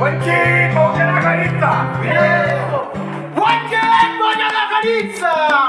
वंचित बहुजन आघाडीचा. वंचित बहुजन आघाडीचा.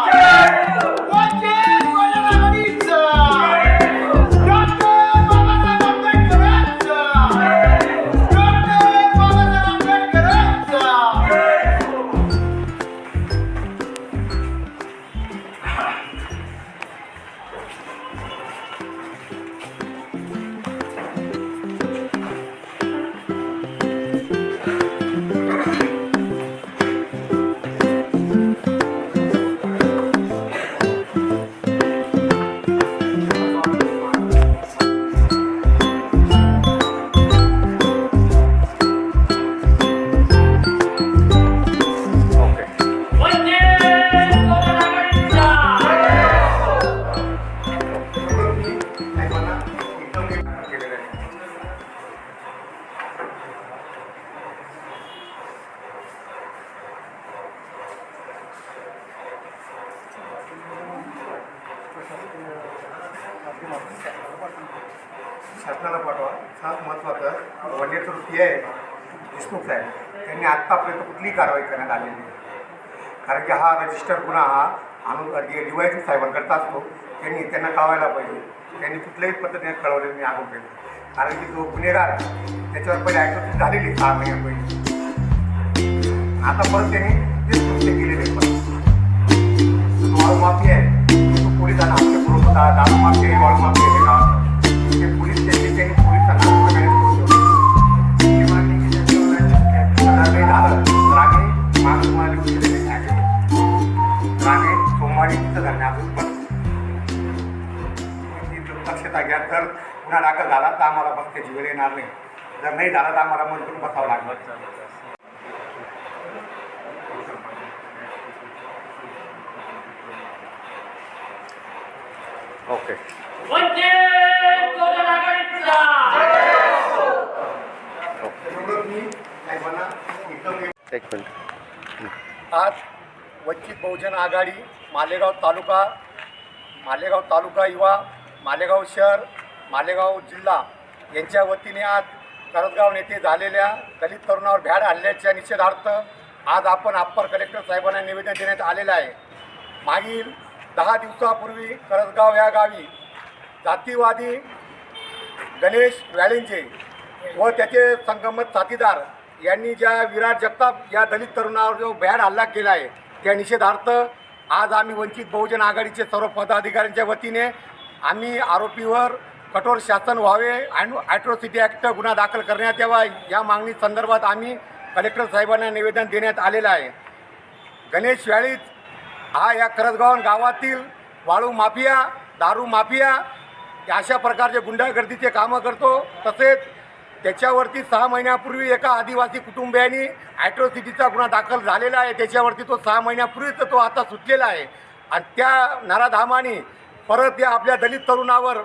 देशमुख साहेब त्यांनी आत्तापर्यंत कुठलीही कारवाई करण्यात आलेली नाही. कारण की हा रजिस्टर गुन्हा हा आणून डीवायसी साहेबांकरता असतो त्यांनी त्यांना कळवायला पाहिजे. त्यांनी कुठल्याही पद्धतीने कळवलेलं मी आरोप केलं कारण की जो गुन्हेगार त्याच्यावर पहिले ॲक्टिव्हिटी झालेली सहा महिन्यापैकी आता परत त्यांनी तेच कृत्य केलेले पण माफी आहे. पोलिसांना आमच्या बरोबर दारू माफी आहे माफी आहे दक्षता घ्या जर गुन्हा दाखल झाला तर आम्हाला बसण्याची वेळ येणार नाही. जर नाही झाला तर आम्हाला मन करून बसावं लागलं ओके. एक मिनिट. आज वंचित बहुजन आघाडी मालेगाव तालुका मालेगाव तालुका युवा मालेगाव शहर मालेगाव जिल्हा यांच्या वतीने आज करतगाव नेते झालेल्या दलित तरुणावर भ्याड हल्ल्याच्या निषेधार्थ आज आपण अप्पर कलेक्टर साहेबांना निवेदन देण्यात आलेलं आहे. मागील दहा दिवसापूर्वी करतगाव या गावी जातीवादी गणेश व्याळींचे व त्याचे संगमत साथीदार यांनी ज्या विराट जगताप या दलित तरुणावर जो भ्याड हल्ला केला आहे त्या निषेधार्थ आज आम्ही वंचित बहुजन आघाडीचे सर्व पदाधिकाऱ्यांच्या वतीने आम्ही आरोपीवर कठोर शासन व्हावे आणि ॲट्रॉसिटी ॲक्ट गुन्हा दाखल करण्यात यावा. या मागणी संदर्भात आम्ही कलेक्टर साहेबांना निवेदन देण्यात आलेलं आहे. गणेश व्याळीत हा या करदगाव गावातील वाळू माफिया दारू माफिया या अशा प्रकारचे गुंडागर्दीचे कामं करतो. तसेच त्याच्यावरती सहा महिन्यापूर्वी एका आदिवासी कुटुंबियांनी ॲट्रॉसिटीचा गुन्हा दाखल झालेला आहे. त्याच्यावरती तो सहा महिन्यापूर्वीच तो आता सुटलेला आहे. आणि त्या नराधामाने परत या आपल्या दलित तरुणावर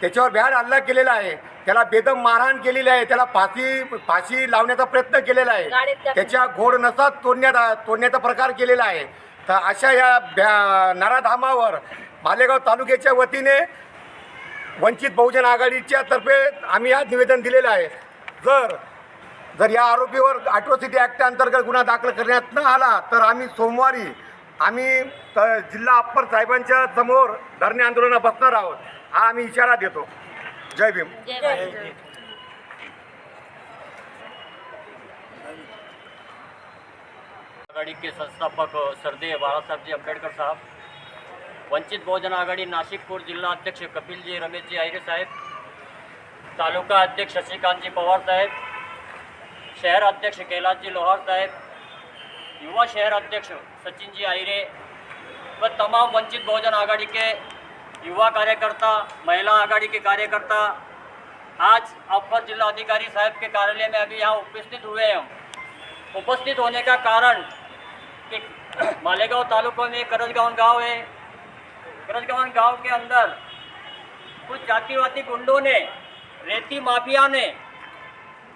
त्याच्यावर भ्याड हल्ला केलेला आहे. त्याला बेदम मारहाण केलेली आहे. त्याला फाशी फाशी लावण्याचा प्रयत्न केलेला आहे. त्याच्या घोड नसात तोडण्यात तोडण्याचा प्रकार केलेला आहे. तर अशा या भ्या नराधामावर मालेगाव तालुक्याच्या वतीने वंचित बहुजन आघाडीच्या तर्फे आम्ही आज निवेदन दिलेलं आहे. जर जर या आरोपीवर ॲट्रॉसिटी ॲक्ट अंतर्गत गुन्हा दाखल करण्यात न आला तर आम्ही सोमवारी आम्ही त- जिल्हा अप्पर साहेबांच्या समोर धरणे आंदोलनात बसणार आहोत. हा आम्ही इशारा देतो. जय भीम. आघाड़ी के संस्थापक सरदेय बाळासाहेब जी अम्बेडकर साहब वंचित बहुजन आघाड़ी नाशिकपूर जिल्हा अध्यक्ष कपिल जी रमेश जी आयरे साहेब तालुका अध्यक्ष शशिकांत जी पवार साहेब शहर अध्यक्ष कैलाश जी लोहार साहेब युवा शहर अध्यक्ष सचिन जी आयरे व तमाम वंचित बहुजन आघाड़ी के युवा कार्यकर्ता, महिला आघाड़ी के कार्यकर्ता, आज अपर जिला अधिकारी साहब के कार्यालय में अभी यहाँ उपस्थित हुए हैं उपस्थित होने का कारण कि मालेगांव तालुकों में करजगांव गाँव है। करजगांव गाँव के अंदर कुछ जातिवादी गुंडों ने, रेती माफिया ने,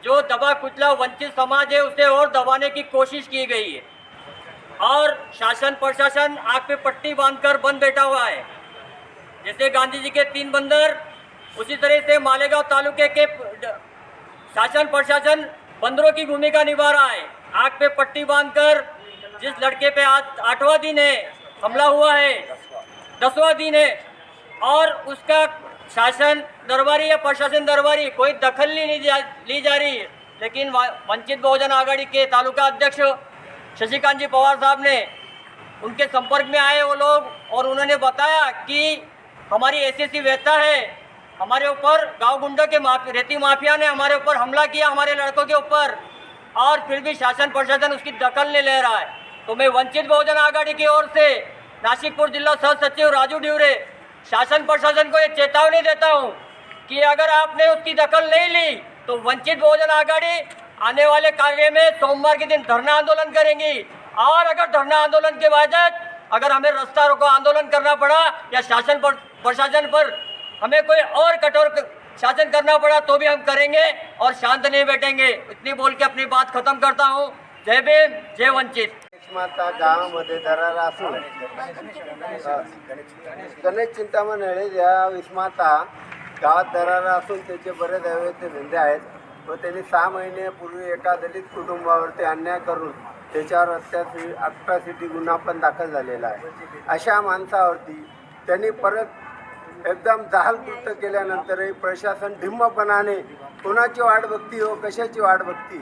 जो दबा कुचला वंचित समाज है, उसे और दबाने की कोशिश की गई है। और शासन प्रशासन आग पे पट्टी बांधकर बंद बैठा हुआ है। जैसे गांधी जी के तीन बंदर उसी तरह से मालेगांव तालुके के शासन प्रशासन बंदरों की भूमिका निभा रहा है। आग पे पट्टी बांधकर जिस लड़के पे आज आठवां दिन है हमला हुआ है दसवां दिन है और उसका शासन दरबारी या प्रशासन दरबारी कोई दखल नहीं ली जा, ली जा रही है। लेकिन वंचित बहुजन आघाड़ी के तालुका अध्यक्ष शशिकांत जी पवार साहब ने उनके संपर्क में आए वो लोग और उन्होंने बताया कि हमारी ऐसी व्यथा है, हमारे ऊपर गाँव गुंडों के माफ़ी, रेती माफिया ने हमारे ऊपर हमला किया हमारे लड़कों के ऊपर और फिर भी शासन प्रशासन उसकी दखल नहीं ले रहा है। तो मैं वंचित बहुजन आघाड़ी की ओर से नासिकपुर जिला सह सचिव राजू ड्यूरे, शासन प्रशासन को ये चेतावनी देता हूँ कि अगर आपने उसकी दखल नहीं ली तो वंचित बहुजन आघाड़ी आने वाले कार्य में सोमवार के दिन धरना आंदोलन करेंगी। और अगर धरना आंदोलन के बाद अगर हमें रास्ता रोको आंदोलन करना पड़ा या शासन पर प्रशासन पर हमें कोई और कठोर शासन करना पड़ा तो भी हम करेंगे और शांत नहीं बैठेंगे। इतनी बोल के अपनी बात खत्म करता हूँ। जय भीम जय वंचित। माता गावामध्ये असून गणेश चिंतामण हेळे या विस्माता गावात दरारा असून त्याचे बरेच अवैध धंदे आहेत. व त्यांनी सहा महिन्यापूर्वी एका दलित कुटुंबावरती अन्याय करून त्याच्यावर अत्यासी अट्रॉसिटी गुन्हा पण दाखल झालेला आहे. अशा माणसावरती त्यांनी परत एकदम जहाल केल्यानंतरही प्रशासन ढिम्मपणाने कोणाची वाट बघती हो कशाची वाट बघती?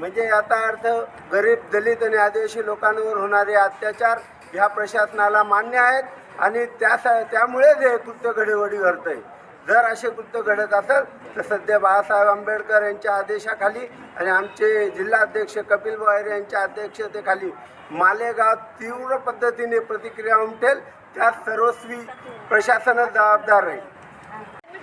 म्हणजे याचा अर्थ गरीब दलित आणि आदिवासी लोकांवर होणारे अत्याचार ह्या प्रशासनाला मान्य आहेत आणि त्या त्यामुळेच हे कृत्य घडीवडी घडतं आहे जर असे कृत्य घडत असेल तर सध्या बाळासाहेब आंबेडकर यांच्या आदेशाखाली आणि आमचे जिल्हाध्यक्ष कपिल वायर यांच्या अध्यक्षतेखाली मालेगाव तीव्र पद्धतीने प्रतिक्रिया उमटेल त्या सर्वस्वी प्रशासनच जबाबदार राहील.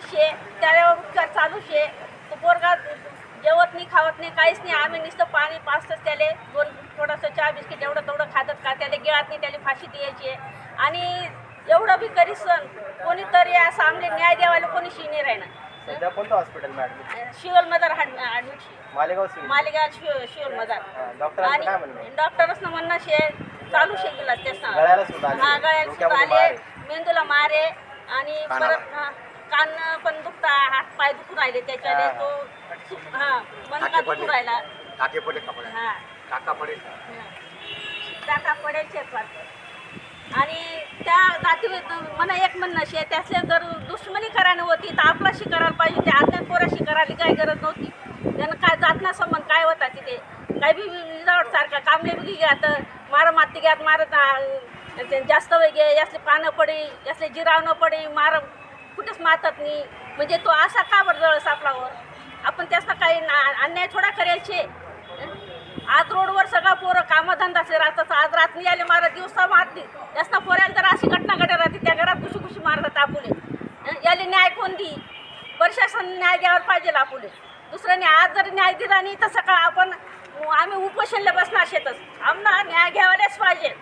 शे त्याला उपचार चालू शे. तो पोरगा जेवत नाही खावत नाही काहीच नाही. आम्ही नुसतं पाणी पाचतच त्याले. दोन थोडंसं चहा बिस्किट एवढं तेवढं खातात का? त्याला गिळात नाही त्याला फाशी द्यायची आहे. आणि एवढं बी करी सण. कोणीतरी असं आमले न्याय द्यावायला कोणी शी नाही राहणार. सध्या कोणतं हॉस्पिटल मॅडम शिवल मदार ॲडमिट मालेगाव सिव्हिल मालेगाव शिव शिवल मदार. डॉक्टरांचं काय म्हणणं आहे? डॉक्टरच म्हणणं शे चालू शे गेला त्याच गळ्याला सुद्धा आले. हा गळ्याला सुद्धा डोक्यामध्ये आले. मेंदूला मारे आणि परत हा, कान पण दुखता हात पाय दुखू राहिले. त्याच्याने हा. तो सु- हा मनका दुखू राहिला. टाके पडे कपडे हा. टाका पडे टाका पडेल आणि त्या जाती मला एक म्हणणं शे त्यासले जर दुश्मनी करायला होती तर आपलाशी करायला पाहिजे ते आज्ञान पोराशी करायला काही गरज नव्हती. त्यानं काय जातना संबंध काय होता तिथे? काय बी विजावट सारखा कामले बी घ्या तर मार माती घ्यात मारत जास्त वेगे यासले पानं पडे यासले जिरावणं पडे मार कुठेच मारतात नाही. म्हणजे तो असा का बरं जळस आपल्यावर आपण त्याचा काही ना- अन्याय थोडा करायचे. आज रोडवर सगळा पोरं कामधंदाचे राहतात आज रात्री आले मारा दिवसा मारली जास्त पोऱ्याला तर अशी घटना घडत राहते त्या घरात खुशी खुशी मारतात आपुले. याले न्याय कोण दी प्रशासन न्याय द्यावर पाहिजे आपुले. दुसऱ्याने आज जर न्याय दिला नाही तर सकाळ आपण आम्ही उपोषणला बसणार शेतच आम्हाला न्याय घ्यायलाच पाहिजे.